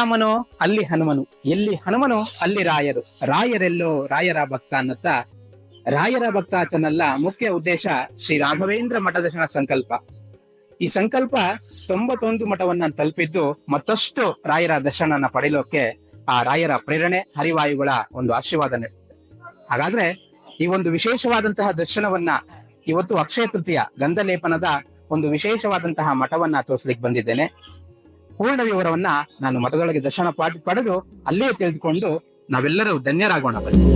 ರಾಮನೋ, ಅಲ್ಲಿ ಹನುಮನು. ಎಲ್ಲಿ ಹನುಮನು, ಅಲ್ಲಿ ರಾಯರು. ರಾಯರೆಲ್ಲೋ ರಾಯರ ಭಕ್ತ ಅನ್ನುತ್ತಾ ರಾಯರ ಭಕ್ತಾಚನಲ್ಲ ಮುಖ್ಯ ಉದ್ದೇಶ ಶ್ರೀ ರಾಘವೇಂದ್ರ ಮಠದರ್ಶನ ಸಂಕಲ್ಪ. ಈ ಸಂಕಲ್ಪ ತೊಂಬತ್ತೊಂದು ಮಠವನ್ನ ತಲುಪಿದ್ದು ಮತ್ತಷ್ಟು ರಾಯರ ದರ್ಶನನ ಪಡೆಯಲೋಕೆ ಆ ರಾಯರ ಪ್ರೇರಣೆ, ಹರಿವಾಯುಗಳ ಒಂದು ಆಶೀರ್ವಾದ ನೀಡುತ್ತೆ. ಹಾಗಾದ್ರೆ ಈ ಒಂದು ವಿಶೇಷವಾದಂತಹ ದರ್ಶನವನ್ನ ಇವತ್ತು ಅಕ್ಷಯ ತೃತೀಯ ಗಂಧಲೇಪನದ ಒಂದು ವಿಶೇಷವಾದಂತಹ ಮಠವನ್ನ ತೋರಿಸ್ಲಿಕ್ಕೆ ಬಂದಿದ್ದೇನೆ. ಪೂರ್ಣ ವಿವರವನ್ನ ನಾನು ಮಠದೊಳಗೆ ದರ್ಶನ ಪಡೆದು ಅಲ್ಲೇ ತಿಳಿದುಕೊಂಡು ನಾವೆಲ್ಲರೂ ಧನ್ಯರಾಗೋಣ ಬನ್ನಿ.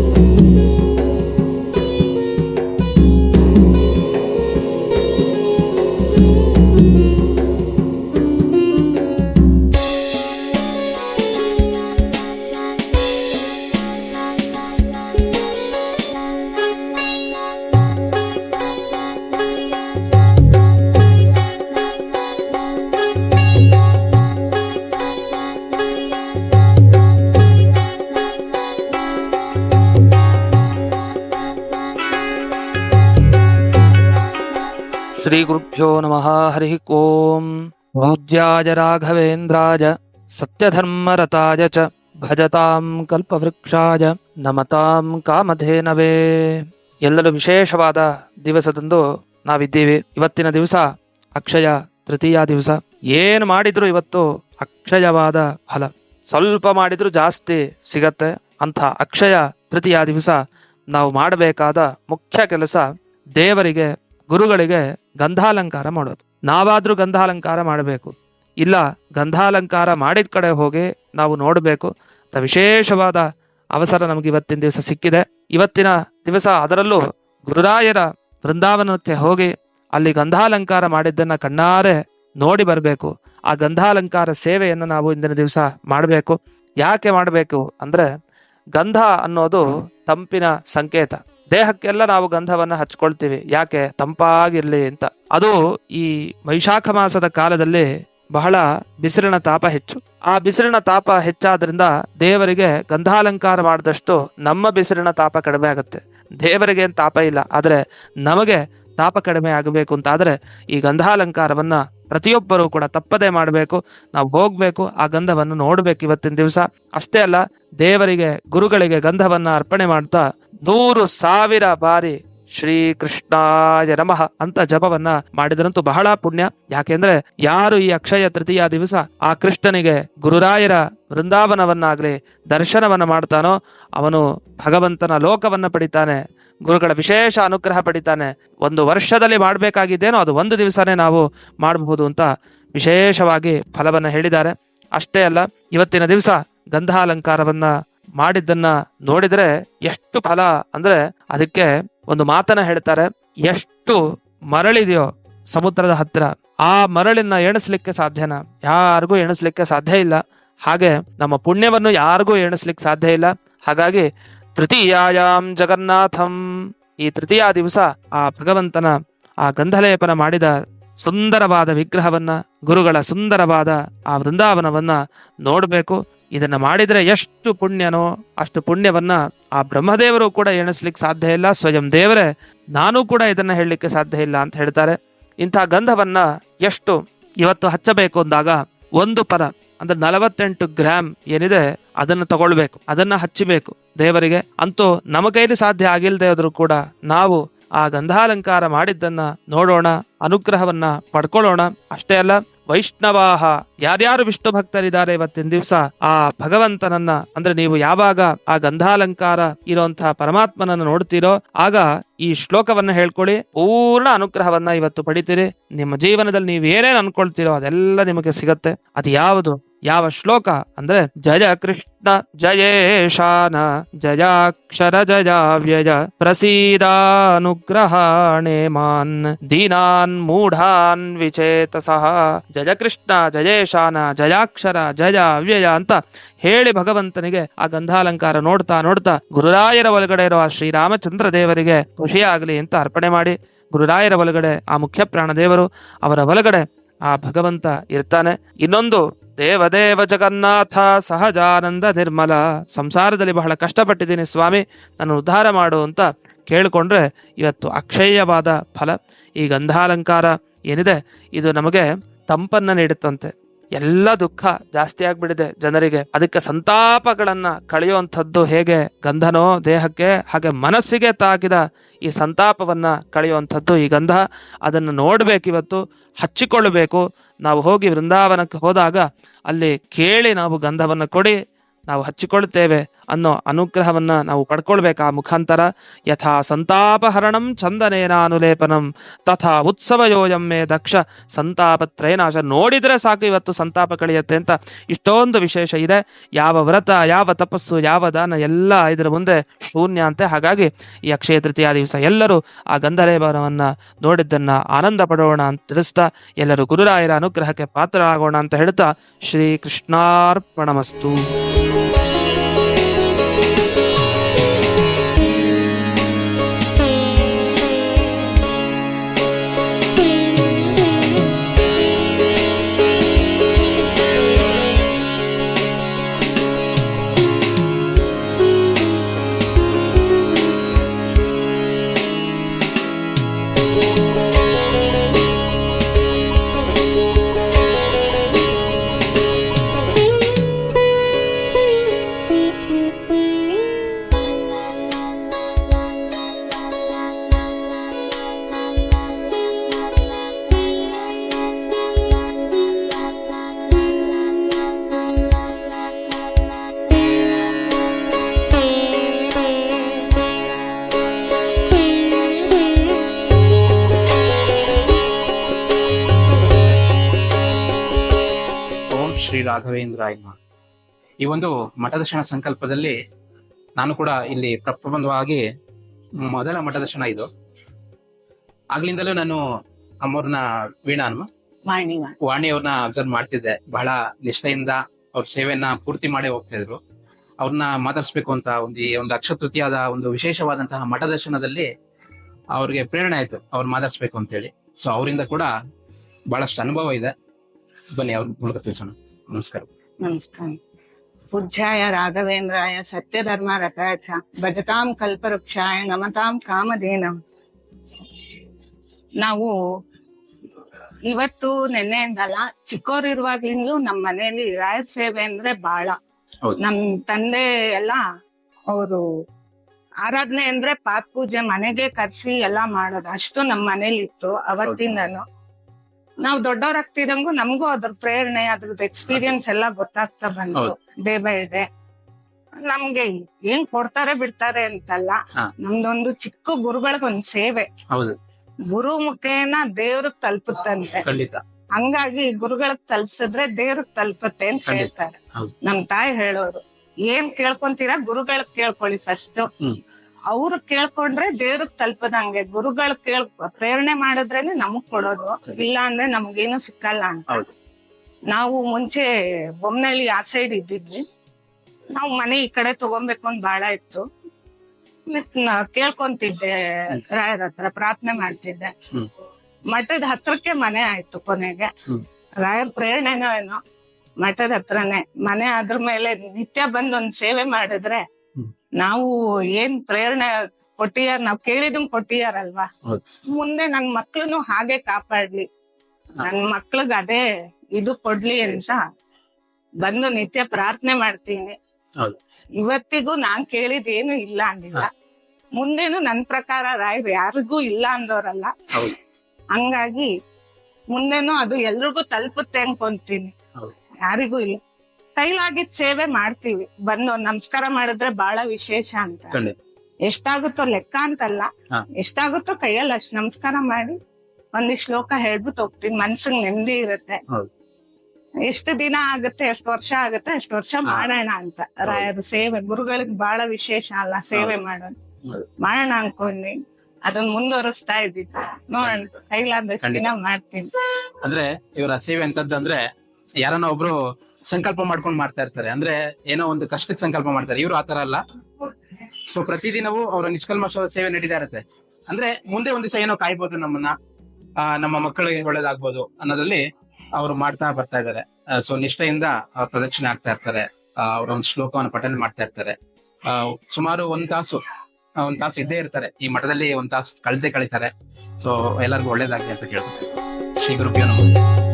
ಶ್ರೀಗುರುಭ್ಯೋ ನಮಃ ಹರಿ ಓಂ ಪೂಜ್ಯಾಯ ರಾಘವೇಂದ್ರಾಯ ಸತ್ಯಧರ್ಮರತಾಯ ಚ ಭಜತಾಂ ಕಲ್ಪವೃಕ್ಷಾಯ ನಮತಾಂ ಕಾಮಧೇನವೇ ಎಲ್ಲರೂ ವಿಶೇಷವಾದ ದಿವಸದಂದು ನಾವಿದ್ದೀವಿ. ಇವತ್ತಿನ ದಿವಸ ಅಕ್ಷಯ ತೃತೀಯ ದಿವಸ. ಏನು ಮಾಡಿದ್ರು ಇವತ್ತು ಅಕ್ಷಯವಾದ ಫಲ. ಸ್ವಲ್ಪ ಮಾಡಿದ್ರು ಜಾಸ್ತಿ ಸಿಗತ್ತೆ. ಅಂಥ ಅಕ್ಷಯ ತೃತೀಯ ದಿವಸ ನಾವು ಮಾಡಬೇಕಾದ ಮುಖ್ಯ ಕೆಲಸ ದೇವರಿಗೆ ಗುರುಗಳಿಗೆ ಗಂಧಾಲಂಕಾರ ಮಾಡೋದು. ನಾವಾದರೂ ಗಂಧಾಲಂಕಾರ ಮಾಡಬೇಕು. ಇಲ್ಲ, ಗಂಧಾಲಂಕಾರ ಮಾಡಿದ ಕಡೆ ಹೋಗಿ ನಾವು ನೋಡಬೇಕು. ಅಂತ ವಿಶೇಷವಾದ ಅವಸರ ನಮಗೆ ಇವತ್ತಿನ ದಿವಸ ಸಿಕ್ಕಿದೆ. ಇವತ್ತಿನ ದಿವಸ ಅದರಲ್ಲೂ ಗುರುರಾಯರ ವೃಂದಾವನಕ್ಕೆ ಹೋಗಿ ಅಲ್ಲಿ ಗಂಧಾಲಂಕಾರ ಮಾಡಿದ್ದನ್ನು ಕಣ್ಣಾರೆ ನೋಡಿ ಬರಬೇಕು. ಆ ಗಂಧಾಲಂಕಾರ ಸೇವೆಯನ್ನು ನಾವು ಇಂದಿನ ದಿವಸ ಮಾಡಬೇಕು. ಯಾಕೆ ಮಾಡಬೇಕು ಅಂದರೆ ಗಂಧ ಅನ್ನೋದು ತಂಪಿನ ಸಂಕೇತ. ದೇಹಕ್ಕೆಲ್ಲ ನಾವು ಗಂಧವನ್ನು ಹಚ್ಕೊಳ್ತೀವಿ. ಯಾಕೆ? ತಂಪಾಗಿರ್ಲಿ ಅಂತ. ಅದು ಈ ವೈಶಾಖ ಮಾಸದ ಕಾಲದಲ್ಲಿ ಬಹಳ ಬಿಸಿಲಿನ ತಾಪ ಹೆಚ್ಚು. ಆ ಬಿಸಿಲಿನ ತಾಪ ಹೆಚ್ಚಾದ್ರಿಂದ ದೇವರಿಗೆ ಗಂಧಾಲಂಕಾರ ಮಾಡಿದಷ್ಟು ನಮ್ಮ ಬಿಸಿಲಿನ ತಾಪ ಕಡಿಮೆ ಆಗುತ್ತೆ. ದೇವರಿಗೆ ಏನು ತಾಪ ಇಲ್ಲ. ಆದರೆ ನಮಗೆ ತಾಪ ಕಡಿಮೆ ಆಗಬೇಕು ಅಂತ ಆದ್ರೆ ಈ ಗಂಧಾಲಂಕಾರವನ್ನ ಪ್ರತಿಯೊಬ್ಬರು ಕೂಡ ತಪ್ಪದೇ ಮಾಡಬೇಕು. ನಾವು ಹೋಗ್ಬೇಕು, ಆ ಗಂಧವನ್ನು ನೋಡ್ಬೇಕು ಇವತ್ತಿನ ದಿವಸ. ಅಷ್ಟೇ ಅಲ್ಲ, ದೇವರಿಗೆ, ಗುರುಗಳಿಗೆ ಗಂಧವನ್ನ ಅರ್ಪಣೆ ಮಾಡ್ತಾ ನೂರು ಸಾವಿರ ಬಾರಿ ಶ್ರೀ ಕೃಷ್ಣಾಯ ನಮಃ ಅಂತ ಜಪವನ್ನ ಮಾಡಿದ್ರಂತೂ ಬಹಳ ಪುಣ್ಯ. ಯಾಕೆಂದ್ರೆ ಯಾರು ಈ ಅಕ್ಷಯ ತೃತೀಯ ದಿವಸ ಆ ಕೃಷ್ಣನಿಗೆ ಗುರುರಾಯರ ವೃಂದಾವನವನ್ನಾಗ್ಲಿ ದರ್ಶನವನ್ನ ಮಾಡ್ತಾನೋ, ಅವನು ಭಗವಂತನ ಲೋಕವನ್ನ ಪಡಿತಾನೆ. ಗುರುಗಳ ವಿಶೇಷ ಅನುಗ್ರಹ ಪಡಿತಾನೆ. ಒಂದು ವರ್ಷದಲ್ಲಿ ಮಾಡಬೇಕಾಗಿದ್ದೇನೋ ಅದು ಒಂದು ದಿವಸನೇ ನಾವು ಮಾಡಬಹುದು ಅಂತ ವಿಶೇಷವಾಗಿ ಫಲವನ್ನು ಹೇಳಿದ್ದಾರೆ. ಅಷ್ಟೇ ಅಲ್ಲ, ಇವತ್ತಿನ ದಿವಸ ಗಂಧಾಲಂಕಾರವನ್ನ ಮಾಡಿದ್ದನ್ನ ನೋಡಿದ್ರೆ ಎಷ್ಟು ಫಲ ಅಂದ್ರೆ ಅದಕ್ಕೆ ಒಂದು ಮಾತನ್ನ ಹೇಳ್ತಾರೆ, ಎಷ್ಟು ಮರಳಿದೆಯೋ ಸಮುದ್ರದ ಹತ್ತಿರ, ಆ ಮರಳಿನ ಎಣಿಸ್ಲಿಕ್ಕೆ ಸಾಧ್ಯನಾ? ಯಾರಿಗೂ ಎಣಿಸ್ಲಿಕ್ಕೆ ಸಾಧ್ಯ ಇಲ್ಲ. ಹಾಗೆ ನಮ್ಮ ಪುಣ್ಯವನ್ನು ಯಾರಿಗೂ ಎಣಿಸ್ಲಿಕ್ಕೆ ಸಾಧ್ಯ ಇಲ್ಲ. ಹಾಗಾಗಿ ತೃತೀಯಾಯಾಮ್ ಜಗನ್ನಾಥಂ. ಈ ತೃತೀಯ ದಿವಸ ಆ ಭಗವಂತನ ಆ ಗಂಧಲೇಪನ ಮಾಡಿದ ಸುಂದರವಾದ ವಿಗ್ರಹವನ್ನ, ಗುರುಗಳ ಸುಂದರವಾದ ಆ ವೃಂದಾವನವನ್ನ ನೋಡಬೇಕು. ಇದನ್ನ ಮಾಡಿದ್ರೆ ಎಷ್ಟು ಪುಣ್ಯನೋ ಅಷ್ಟು ಪುಣ್ಯವನ್ನ ಆ ಬ್ರಹ್ಮದೇವರು ಕೂಡ ಎಣಿಸ್ಲಿಕ್ಕೆ ಸಾಧ್ಯ ಇಲ್ಲ. ಸ್ವಯಂ ದೇವರೇ, ನಾನು ಕೂಡ ಇದನ್ನ ಹೇಳಲಿಕ್ಕೆ ಸಾಧ್ಯ ಇಲ್ಲ ಅಂತ ಹೇಳ್ತಾರೆ. ಇಂಥ ಗಂಧವನ್ನ ಎಷ್ಟು ಇವತ್ತು ಹಚ್ಚಬೇಕು ಅಂದಾಗ ಒಂದು ಪರ ಅಂದ್ರೆ ನಲವತ್ತೆಂಟು ಗ್ರಾಮ್ ಏನಿದೆ ಅದನ್ನು ತಗೊಳ್ಬೇಕು, ಅದನ್ನ ಹಚ್ಚಬೇಕು. ದೇವರಿಗೆ ಅಂತೂ ನಮ್ಮ ಸಾಧ್ಯ ಆಗಿಲ್ಲದೆ ಆದರೂ ಕೂಡ ನಾವು ಆ ಗಂಧಾಲಂಕಾರ ಮಾಡಿದ್ದನ್ನ ನೋಡೋಣ, ಅನುಗ್ರಹವನ್ನ ಪಡ್ಕೊಳ್ಳೋಣ. ಅಷ್ಟೇ ಅಲ್ಲ ವೈಷ್ಣವಾಹ. ಯಾರ್ಯಾರು ವಿಷ್ಣು ಭಕ್ತರಿದ್ದಾರೆ ಇವತ್ತಿನ ದಿವಸ, ಆ ಭಗವಂತನನ್ನ, ಅಂದ್ರೆ ನೀವು ಯಾವಾಗ ಆ ಗಂಧಾಲಂಕಾರ ಇರುವಂತಹ ಪರಮಾತ್ಮನನ್ನ ನೋಡ್ತೀರೋ, ಆಗ ಈ ಶ್ಲೋಕವನ್ನ ಹೇಳ್ಕೊಳ್ಳಿ. ಪೂರ್ಣ ಅನುಗ್ರಹವನ್ನ ಇವತ್ತು ಪಡಿತೀರಿ. ನಿಮ್ಮ ಜೀವನದಲ್ಲಿ ನೀವು ಏನೇನು ಅನ್ಕೊಳ್ತೀರೋ ಅದೆಲ್ಲ ನಿಮಗೆ ಸಿಗತ್ತೆ. ಅದು ಯಾವುದು ಯಾವ ಶ್ಲೋಕ ಅಂದ್ರೆ ಜಯ ಕೃಷ್ಣ ಜಯೇಶಾನ ಜಯಾಕ್ಷರ ಜಯಾವ್ಯಯ ಪ್ರಸೀದಾನುಗ್ರಹಾಣೆ ಮಾನ್, ದೀನಾನ್ ಮೂಢಾನ್ ವಿಚೇತಸಃ, ಜಯ ಕೃಷ್ಣ ಜಯೇಶಾನ ಜಯಾಕ್ಷರ ಜಯ ಅವ್ಯಯ ಅಂತ ಹೇಳಿ ಭಗವಂತನಿಗೆ ಆ ಗಂಧಾಲಂಕಾರ ನೋಡ್ತಾ ನೋಡ್ತಾ ಗುರುರಾಯರ ಒಳಗಡೆ ಇರುವ ಶ್ರೀರಾಮಚಂದ್ರ ದೇವರಿಗೆ ಖುಷಿಯಾಗಲಿ ಅಂತ ಅರ್ಪಣೆ ಮಾಡಿ ಗುರುರಾಯರ ಒಳಗಡೆ ಆ ಮುಖ್ಯ ಪ್ರಾಣ ದೇವರು ಅವರ ಒಳಗಡೆ ಆ ಭಗವಂತ ಇರ್ತಾನೆ. ಇನ್ನೊಂದು ದೇವದೇವ ಜಗನ್ನಾಥ ಸಹಜಾನಂದ ನಿರ್ಮಲ. ಸಂಸಾರದಲ್ಲಿ ಬಹಳ ಕಷ್ಟಪಟ್ಟಿದ್ದೀನಿ ಸ್ವಾಮಿ. ನಾನು ಉದ್ಧಾರ ಮಾಡು ಅಂತ ಕೇಳಿಕೊಂಡ್ರೆ ಇವತ್ತು ಅಕ್ಷಯವಾದ ಫಲ. ಈ ಗಂಧಾಲಂಕಾರ ಏನಿದೆ? ಇದು ನಮಗೆ ತಂಪನ್ನ ನೀಡುತ್ತಂತೆ. ಎಲ್ಲ ದುಃಖ ಜಾಸ್ತಿ ಆಗ್ಬಿಡಿದೆ ಜನರಿಗೆ. ಅದಕ್ಕೆ ಸಂತಾಪಗಳನ್ನ ಕಳೆಯುವಂಥದ್ದು ಹೇಗೆ? ಗಂಧನೋ ದೇಹಕ್ಕೆ, ಹಾಗೆ ಮನಸ್ಸಿಗೆ ತಾಕಿದ ಈ ಸಂತಾಪವನ್ನ ಕಳೆಯುವಂಥದ್ದು ಈ ಗಂಧ. ಅದನ್ನು ನೋಡ್ಬೇಕಿವತ್ತು ಹಚ್ಚಿಕೊಳ್ಳಬೇಕು. ನಾವು ಹೋಗಿ ವೃಂದಾವನಕ್ಕೆ ಹೋದಾಗ ಅಲ್ಲಿ ಕೇಳಿ ನಾವು ಗಂಧವನ್ನು ಕೊಡಿ ನಾವು ಹಚ್ಚಿಕೊಳ್ಳುತ್ತೇವೆ ಅನ್ನೋ ಅನುಗ್ರಹವನ್ನ ನಾವು ಪಡ್ಕೊಳ್ಬೇಕು. ಆ ಮುಖಾಂತರ ಯಥಾ ಸಂತಾಪಹರಣಂ ಚಂದನೇನ ಅನುಲೇಪನಂ ತಥಾ ಉತ್ಸವಯೋಯಂ ಮೇ ದಕ್ಷ ಸಂತಾಪತ್ರಯನಾಶ. ನೋಡಿದರೆ ಸಾಕು ಇವತ್ತು ಸಂತಾಪ ಕಳೆಯುತ್ತೆ ಅಂತ ಇಷ್ಟೊಂದು ವಿಶೇಷ ಇದೆ. ಯಾವ ವ್ರತ, ಯಾವ ತಪಸ್ಸು, ಯಾವ ದಾನ ಎಲ್ಲ ಇದರ ಮುಂದೆ ಶೂನ್ಯ ಅಂತೆ. ಹಾಗಾಗಿ ಈ ಅಕ್ಷಯ ತೃತೀಯ ದಿವಸ ಎಲ್ಲರೂ ಆ ಗಂಧಲೇಪನವನ್ನ ನೋಡಿದ್ದನ್ನು ಆನಂದ ಪಡೋಣ ಅಂತ ತಿಳಿಸ್ತಾ ಎಲ್ಲರೂ ಗುರುರಾಯರ ಅನುಗ್ರಹಕ್ಕೆ ಪಾತ್ರರಾಗೋಣ ಅಂತ ಹೇಳ್ತಾ ಶ್ರೀ ಶ್ರೀ ರಾಘವೇಂದ್ರ ನಮಃ. ಈ ಒಂದು ಮಠದರ್ಶನ ಸಂಕಲ್ಪದಲ್ಲಿ ನಾನು ಕೂಡ ಇಲ್ಲಿ ಪ್ರಪ್ರಬಂಧವಾಗಿ ಮೊದಲ ಮಠದರ್ಶನ ಇದು. ಆಗ್ಲಿಂದಲೂ ನಾನು ಅಮ್ಮವ್ರನ್ನ ವೀಣಾ ವಾಣಿ. ಅವ್ರನ್ನ ಅಬ್ಸರ್ವ್ ಮಾಡ್ತಿದ್ದೆ. ಬಹಳ ನಿಷ್ಠೆಯಿಂದ ಅವ್ರ ಸೇವೆಯನ್ನ ಪೂರ್ತಿ ಮಾಡಿ ಹೋಗ್ತಾ ಇದ್ರು. ಅವ್ರನ್ನ ಮಾತಾಡಿಸ್ಬೇಕು ಅಂತ ಒಂದು ಈ ಒಂದು ಅಕ್ಷ ತೃತೀಯದ ಒಂದು ವಿಶೇಷವಾದಂತಹ ಮಠದರ್ಶನದಲ್ಲಿ ಅವ್ರಿಗೆ ಪ್ರೇರಣೆ ಆಯ್ತು. ಅವ್ರು ಮಾತಾಡ್ಸ್ಬೇಕು ಅಂತೇಳಿ. ಸೊ ಅವರಿಂದ ಕೂಡ ಬಹಳಷ್ಟು ಅನುಭವ ಇದೆ. ಬನ್ನಿ ಅವ್ರ ಮೂಲಕ ತಿಳಿಸೋಣ. ನಮಸ್ಕಾರ. ನಮಸ್ಕಾರ. ಪೂಜ್ಯಾಯ ರಾಘವೇಂದ್ರಾಯ ಸತ್ಯಧರ್ಮ ರಥಾಕ್ಷ ಭಜತಾಂ ಕಲ್ಪವೃಕ್ಷಾಯ ನಮತಾಂ ಕಾಮಧೇನಂ. ನಾವು ಇವತ್ತು ನೆನ್ನೆಯಿಂದಲ್ಲ ಚಿಕ್ಕವರಿರುವಾಗ್ಲಿಂದಲೂ ನಮ್ಮ ಮನೆಯಲ್ಲಿ ರಾಯರ್ ಸೇವೆ ಅಂದ್ರೆ ಬಹಳ. ನಮ್ ತಂದೆ ಎಲ್ಲ ಅವರು ಆರಾಧನೆ ಅಂದ್ರೆ ಪಾತ್ ಪೂಜೆ ಮನೆಗೆ ಕರ್ಸಿ ಎಲ್ಲಾ ಮಾಡೋದು. ಅಷ್ಟು ನಮ್ ಮನೇಲಿ ಇತ್ತು ಅವತ್ತಿಂದನು. ನಾವು ದೊಡ್ಡವರಾಗ್ತಿದಂಗು ನಮಗೂ ಅದ್ರ ಪ್ರೇರಣೆ ಅದ್ರದ್ದು ಎಕ್ಸ್ಪೀರಿಯನ್ಸ್ ಎಲ್ಲ ಗೊತ್ತಾಗ್ತಾ ಬಂತು. ಡೇ ಬೈ ಡೇ ನಮ್ಗೆ ಏನ್ ಕೊಡ್ತಾರೆ ಬಿಡ್ತಾರೆ ಅಂತಲ್ಲ. ನಮ್ದೊಂದು ಚಿಕ್ಕ ಗುರುಗಳಿಗೊಂದ್ ಸೇವೆ ಗುರು ಮುಖೇನ ದೇವ್ರಿಗೆ ತಲುಪುತ್ತಂತೆ ಹಂಗಾಗಿ ಗುರುಗಳಿಗೆ ತಲುಪ್ಸಿದ್ರೆ ದೇವ್ರಿಗೆ ತಲುಪುತ್ತೆ ಅಂತ ಹೇಳ್ತಾರೆ. ನಮ್ ತಾಯಿ ಹೇಳೋರು ಏನ್ ಕೇಳ್ಕೊಂತೀರಾ ಗುರುಗಳ್ ಕೇಳ್ಕೊಳ್ಳಿ ಫಸ್ಟ್. ಅವ್ರು ಕೇಳ್ಕೊಂಡ್ರೆ ದೇವ್ರಿಗೆ ತಲುಪದಂಗೆ ಗುರುಗಳು ಕೇಳ್ ಪ್ರೇರಣೆ ಮಾಡಿದ್ರೇನೆ ನಮಗ್ ಕೊಡೋದು. ಇಲ್ಲ ಅಂದ್ರೆ ನಮ್ಗೇನು ಸಿಕ್ಕಲ್ಲ ಅಂತ. ನಾವು ಮುಂಚೆ ಬೊಮ್ಮನಹಳ್ಳಿ ಆ ಸೈಡ್ ಇದ್ದಿದ್ವಿ. ನಾವು ಮನೆ ಈ ಕಡೆ ತಗೊಬೇಕು ಅಂತ ಬಹಳ ಇತ್ತು. ಕೇಳ್ಕೊಂತಿದ್ದೆ ರಾಯರ ಹತ್ರ ಪ್ರಾರ್ಥನೆ ಮಾಡ್ತಿದ್ದೆ. ಮಠದ ಹತ್ರಕ್ಕೆ ಮನೆ ಆಯ್ತು ಕೊನೆಗೆ. ರಾಯರ್ ಪ್ರೇರಣೆನೋ ಏನೋ ಮಠದ ಹತ್ರನೇ. ಮನೆ ಅದ್ರ ಮೇಲೆ ನಿತ್ಯ ಬಂದು ಒಂದ್ ಸೇವೆ ಮಾಡಿದ್ರೆ. ನಾವು ಏನ್ ಪ್ರೇರಣೆ ಕೊಟ್ಟಿಯಾರ ನಾವ್ ಕೇಳಿದಂಗ್ ಕೊಟ್ಟಿಯಾರಲ್ವಾ. ಮುಂದೆ ನನ್ ಮಕ್ಳನ್ನು ಹಾಗೆ ಕಾಪಾಡ್ಲಿ. ನನ್ ಮಕ್ಳಿಗ್ ಅದೇ ಇದು ಕೊಡ್ಲಿ ಅಂತ ಬಂದು ನಿತ್ಯ ಪ್ರಾರ್ಥನೆ ಮಾಡ್ತೀನಿ. ಇವತ್ತಿಗೂ ನಾನ್ ಕೇಳಿದ ಏನು ಇಲ್ಲ ಅಂದಿಲ್ಲ. ಮುಂದೇನು ನನ್ ಪ್ರಕಾರ ರಾಯರು ಯಾರಿಗೂ ಇಲ್ಲ ಅಂದವ್ರಲ್ಲ ಹಂಗಾಗಿ ಮುಂದೇನು ಅದು ಎಲ್ರಿಗೂ ತಲುಪುತ್ತೆ ಅನ್ಕೊಂತೀನಿ. ಯಾರಿಗೂ ಇಲ್ಲ. ಕೈಲಾಗಿದ್ ಸೇವೆ ಮಾಡ್ತೀವಿ. ಬಂದು ನಮಸ್ಕಾರ ಮಾಡಿದ್ರೆ ಬಹಳ ವಿಶೇಷ ಅಂತ. ಖಂಡಿತ. ಎಷ್ಟಾಗುತ್ತೋ ಲೆಕ್ಕ ಅಂತಲ್ಲ. ಹಾ. ಎಷ್ಟಾಗುತ್ತೋ ಕೈಯಲ್ಲಿ ಅಷ್ಟ್ ನಮಸ್ಕಾರ ಮಾಡಿ ಒಂದಿಷ್ಟು ಶ್ಲೋಕ ಹೇಳ್ಬಿಟ್ಟು ಹೋಗ್ತೀನಿ ಮನ್ಸಿಗೆ ನೆಮ್ಮದಿ ಇರುತ್ತೆ. ಹೌದು. ಎಷ್ಟು ದಿನ ಆಗುತ್ತೆ ಎಷ್ಟು ವರ್ಷ ಆಗುತ್ತೆ ಎಷ್ಟು ವರ್ಷ. ಮಾಡೋಣ ಅಂತ. ರಾಯರ ಸೇವೆ ಗುರುಗಳಿಗೆ ಬಹಳ ವಿಶೇಷ ಅಲ್ಲ ಸೇವೆ ಮಾಡೋದು. ಹೌದು. ಮಾಡೋಣ ಅನ್ಕೊಂಡಿ. ಅದನ್ನ ಮುಂದುವರಿಸ್ತಾ ಇದ್ದಿದ್ದು ನೋಡೋಣ. ಕೈಲಾದಷ್ಟು ದಿನ ಮಾಡ್ತೀನಿ. ಅಂದ್ರೆ ಇವರ ಸೇವೆ ಅಂತದಂದ್ರೆ ಯಾರನ್ನ ಒಬ್ರು ಸಂಕಲ್ಪ ಮಾಡ್ಕೊಂಡು ಮಾಡ್ತಾ ಇರ್ತಾರೆ. ಅಂದ್ರೆ ಏನೋ ಒಂದು ಕಷ್ಟಕ್ಕೆ ಸಂಕಲ್ಪ ಮಾಡ್ತಾರೆ. ಇವರು ಆತರ ಅಲ್ಲ. ಸೊ ಪ್ರತಿದಿನವೂ ಅವರ ನಿಷ್ಕಲ್ಮಶವಾದ ಸೇವೆ ನಡೀತಾ ಇರುತ್ತೆ. ಅಂದ್ರೆ ಮುಂದೆ ಒಂದ್ ದಿವಸ ಏನೋ ಕಾಯ್ಬೋದು ನಮ್ಮನ್ನ. ನಮ್ಮ ಮಕ್ಕಳಿಗೆ ಒಳ್ಳೇದಾಗ್ಬೋದು ಅನ್ನೋದ್ರಲ್ಲಿ ಅವರು ಮಾಡ್ತಾ ಬರ್ತಾ ಇದಾರೆ ಸೊ ನಿಷ್ಠೆಯಿಂದ ಪ್ರದಕ್ಷಿಣೆ ಆಗ್ತಾ ಇರ್ತಾರೆ. ಅವರ ಒಂದು ಶ್ಲೋಕವನ್ನು ಪಠನೆ ಮಾಡ್ತಾ ಇರ್ತಾರೆ. ಸುಮಾರು ಒಂದ್ ತಾಸು ಒಂದ್ ತಾಸು ಇದ್ದೇ ಇರ್ತಾರೆ. ಈ ಮಠದಲ್ಲಿ ಒಂದ್ ತಾಸು ಕಳೆದೇ ಕಳೀತಾರೆ. ಸೊ ಎಲ್ಲರಿಗೂ ಒಳ್ಳೇದಾಗ್ಲಿ ಅಂತ ಕೇಳ್ತಾರೆ ಶ್ರೀ ಗುರುಭ್ಯೋ ನಮಃ.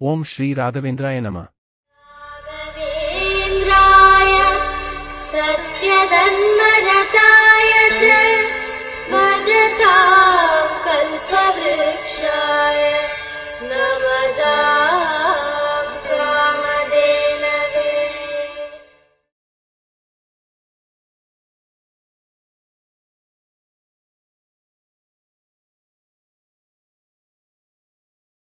ಓಂ ಶ್ರೀ ರಾಘವೇಂದ್ರಾಯ ನಮಃ